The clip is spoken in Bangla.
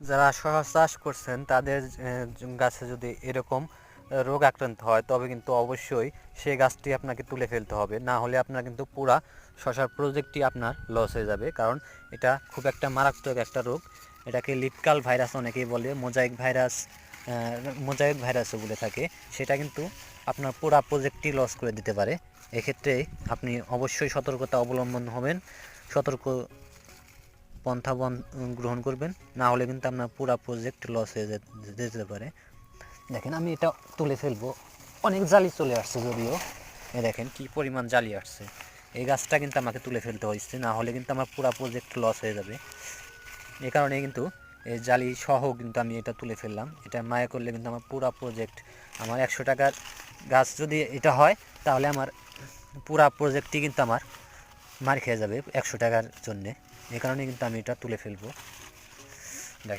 যারা শশা চাষ করছেন, তাদের গাছে যদি এরকম রোগ আক্রান্ত হয়, তবে কিন্তু অবশ্যই সেই গাছটি আপনাকে তুলে ফেলতে হবে। না হলে আপনার কিন্তু পুরা শশার প্রজেক্টটি আপনার লস হয়ে যাবে। কারণ এটা খুব একটা মারাত্মক একটা রোগ। এটাকে লিপকাল ভাইরাস অনেকেই বলে, মোজাইক ভাইরাস মোজাইক ভাইরাসও বলে থাকে। সেটা কিন্তু আপনার পুরা প্রজেক্টটি লস করে দিতে পারে। এক্ষেত্রে আপনি অবশ্যই সতর্কতা অবলম্বন হবেন। সতর্ক পন্থা গ্রহণ করবেন, না হলে কিন্তু আপনার পুরা প্রজেক্ট লস হয়ে যেতে পারে। দেখেন, আমি এটা তুলে ফেলব। অনেক জালি চলে আসছে যদিও। এ দেখেন, কি পরিমাণ জালি আসছে। এই গাছটা কিন্তু আমাকে তুলে ফেলতে হয়েছে, না হলে কিন্তু আমার পুরা প্রজেক্ট লস হয়ে যাবে। এই কারণে কিন্তু এই জালি সহ কিন্তু আমি এটা তুলে ফেললাম। এটা মায়া করলে কিন্তু আমার পুরা প্রজেক্ট আমার একশো টাকার গাছ যদি এটা হয়, তাহলে আমার পুরা প্রজেক্টটি কিন্তু আমার মার খেয়ে যাবে একশো টাকার জন্যে। এই কারণে কিন্তু আমি এটা তুলে ফেলব।